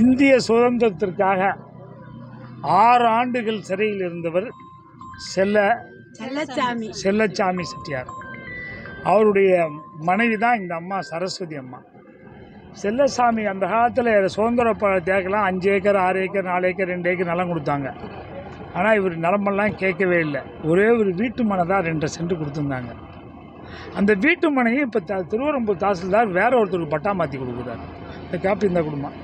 இந்திய சுதந்திரத்திற்காக ஆறு ஆண்டுகள் சிறையில் இருந்தவர் செல்ல செல்லச்சாமி. செல்லச்சாமி செட்டியார். அவருடைய மனைவி தான் இந்த அம்மா சரஸ்வதி அம்மா. செல்லசாமி அந்த காலத்தில் சுதந்திர தேக்கலாம் அஞ்சு ஏக்கர் ஆறு ஏக்கர் நாலு ஏக்கர் ரெண்டு ஏக்கர் நிலம் கொடுத்தாங்க. ஆனால் இவர் நிலமெல்லாம் கேட்கவே இல்லை. ஒரே ஒரு வீட்டு மனை தான் ரெண்டரை சென்ட் கொடுத்துருந்தாங்க. அந்த வீட்டு மனையை இப்போ த திருவரம்பூர் தாசில்தார் வேற ஒருத்தருக்கு பட்டா மாற்றி கொடுக்குறாரு. இந்த காப்பி இந்த குடும்பம்.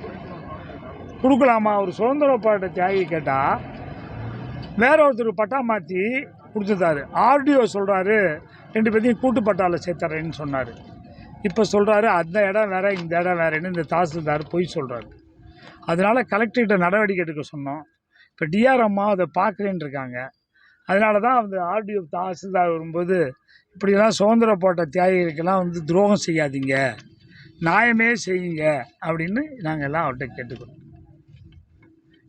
கொடுக்கலாமா? ஒரு சுதந்திர போராட்ட தியாகி கேட்டால் வேற ஒருத்தர் பட்டா மாற்றி கொடுத்துட்டாரு. ஆர்டிஓ சொல்கிறாரு ரெண்டு பேர்த்தையும் கூட்டு பட்டாவில் சேர்த்துறேன்னு சொன்னார். இப்போ சொல்கிறாரு அந்த இடம் வேற இந்த இடம் வேறேன்னு இந்த தாசில்தார் பொய் சொல்கிறாரு அதனால் கலெக்டர்கிட்ட நடவடிக்கை எடுக்க சொன்னோம். இப்போ டிஆர் அம்மா அதை பார்க்குறேன்னு இருக்காங்க. அதனால தான் அந்த ஆர்டிஓ தாசில்தார் வரும்போது இப்படிலாம் சுதந்திர போட்ட தியாகிகளுக்கெல்லாம் வந்து துரோகம் செய்யாதீங்க. நியாயமே செய்யுங்க அப்படின்னு நாங்கள் எல்லாம் அவர்கிட்ட கேட்டுக்கிறோம்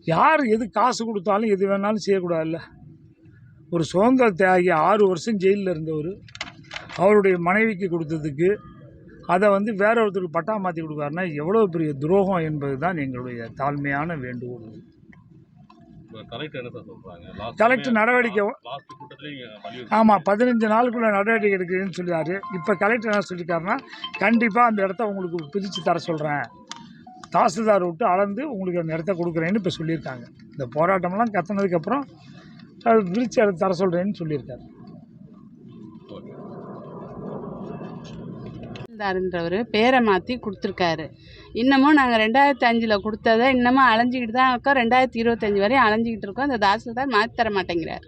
யார் எது காசு கொடுத்தாலும் எது வேணாலும் செய்யக்கூடாதுல்ல. ஒரு சுதந்திர தியாகி ஆறு வருஷம் ஜெயிலில் இருந்தவர் அவருடைய மனைவிக்கு கொடுத்ததுக்கு அதை வந்து வேற ஒருத்தருக்கு பட்டா மாற்றி கொடுக்காருன்னா எவ்வளோ பெரிய துரோகம் என்பது தான் எங்களுடைய தாழ்மையான வேண்டுகோள். கலெக்டர் நடவடிக்கை ஆமாம் பதினஞ்சு நாளுக்குள்ள நடவடிக்கை எடுக்கிறேன்னு சொல்லியாரு இப்போ கலெக்டர் என்ன சொல்லியிருக்காருன்னா கண்டிப்பாக அந்த இடத்த உங்களுக்கு பிரித்து தர சொல்கிறேன் தாசில்தார் விட்டு அளந்து உங்களுக்கு அந்த இடத்த கொடுக்குறேன்னு இப்போ சொல்லியிருக்காங்க. இந்த போராட்டம்லாம் கத்துனதுக்கப்புறம் அது பிரித்து இடத்த தர சொல்கிறேன்னு சொல்லியிருக்காரு. இருந்தாருன்றவர் பேரை மாற்றி கொடுத்துருக்காரு. இன்னமும் நாங்கள் ரெண்டாயிரத்தி அஞ்சில் கொடுத்ததை இன்னமும் அலைஞ்சிக்கிட்டு தான் இருக்கோம். ரெண்டாயிரத்தி இருபத்தஞ்சி வரையும் அலைஞ்சிக்கிட்டு இருக்கோம். இந்த தாசில்தார் மாற்றி தர மாட்டேங்கிறார்.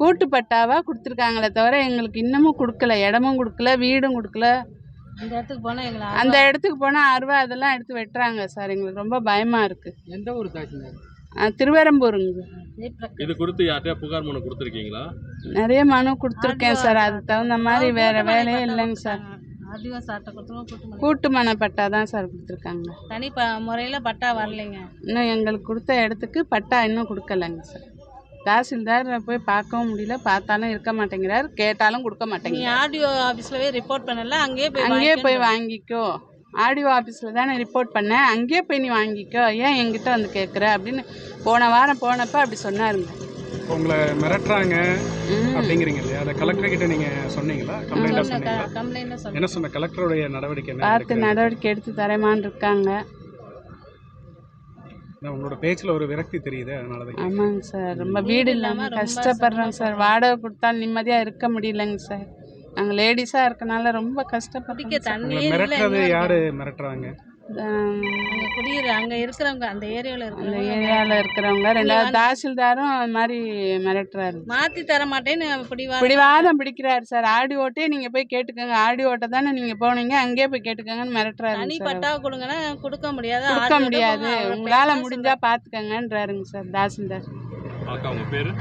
கூட்டு பட்டாவாக கொடுத்துருக்காங்களே தவிர எங்களுக்கு இன்னமும் கொடுக்கல. இடமும் கொடுக்கல வீடும் கொடுக்கல. அந்த இடத்துக்கு போனால் எங்களை அந்த இடத்துக்கு போனால் அருவா அதெல்லாம் எடுத்து வெட்டுறாங்க சார். எங்களுக்கு ரொம்ப பயமாக இருக்குது எந்த ஊர் தாசில்தார்? திருவரம்பூருங்க இது குறித்து யார்கிட்டயா புகார் மனு கொடுத்துருக்கீங்களா? நிறைய மனு கொடுத்துருக்கேன் சார். அதுக்கு தகுந்த மாதிரி வேறு வேலையே இல்லைங்க சார். அதிகம் சாட்டை கூட்டு மனை பட்டா தான் சார் கொடுத்துருக்காங்க. தனி ப முறையில் பட்டா வரலைங்க. இன்னும் எங்களுக்கு கொடுத்த இடத்துக்கு பட்டா இன்னும் கொடுக்கலங்க சார். தாசில்தார் போய் பார்க்கவும் முடியல. பார்த்தாலும் இருக்க மாட்டேங்கிறார். கேட்டாலும் கொடுக்க நீ மாட்டேங்கிறார். ஆடியோ ஆஃபீஸில் ரிப்போர்ட் பண்ணல அங்கேயே போய் அங்கேயே போய் வாங்கிக்கோ. ஆடியோ ஆஃபீஸில் தானே ரிப்போர்ட் பண்ணேன் அங்கேயே போய் நீ வாங்கிக்கோ. ஏன் என்கிட்ட வந்து கேட்குற அப்படின்னு போன வாரம் போனப்போ அப்படி சொன்னாருங்க. உங்களை மிரட்டுறாங்க. அப்படிங்கிறீங்க இல்லையா? அதை கலெக்டர் கிட்ட நீங்க சொன்னீங்களா? கம்ப்ளைண்டா என்ன சொன்ன? கலெக்டருடைய நடவடிக்கை என்ன பார்த்து? நடவடிக்கை எடுத்து தரமான்னு இருக்காங்க. நான் உங்களோட பேச்சுல ஒரு விரக்தி தெரியுது அதனால தான். ஆமாங்க சார். ரொம்ப வீடு வீடு இல்லாம இல்லாமல் கஷ்டப்படுறோம் சார். வாடகை கொடுத்தாலும் நிம்மதியாக இருக்க முடியலங்க சார். நாங்கள் லேடிஸாக இருக்கனால ரொம்ப உங்களை மிரட்டுறது யாரு? மிரட்டுறாங்க. அங்கே குடியிரு அங்கே இருக்கிறவங்க அந்த ஏரியாவில் அந்த இருக்கிறவங்க ஏரியாவில் இருக்கிறவங்க ரெண்டாவது தாசில்தாரும் அது மாதிரி மிரட்டுறாரு. மாற்றி தர மாட்டேன்னு பிடிவாத பிடிவாதம் பிடிக்கிறாரு சார். ஆடி ஓட்டே நீங்கள் போய் கேட்டுக்கோங்க. ஆடி ஓட்டை தானே நீங்கள் போனீங்க. அங்கேயே போய் கேட்டுக்கோங்கன்னு மிரட்டுறாரு தனி பட்டா கொடுங்கன்னா கொடுக்க முடியாது. கொடுக்க முடியாது. உங்களால் பேச முடிஞ்சா பார்த்துக்கங்கன்றாருங்க சார். தாசில்தார். அக்கா உங்க பேரு?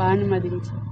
பானுமதிங்க சார்.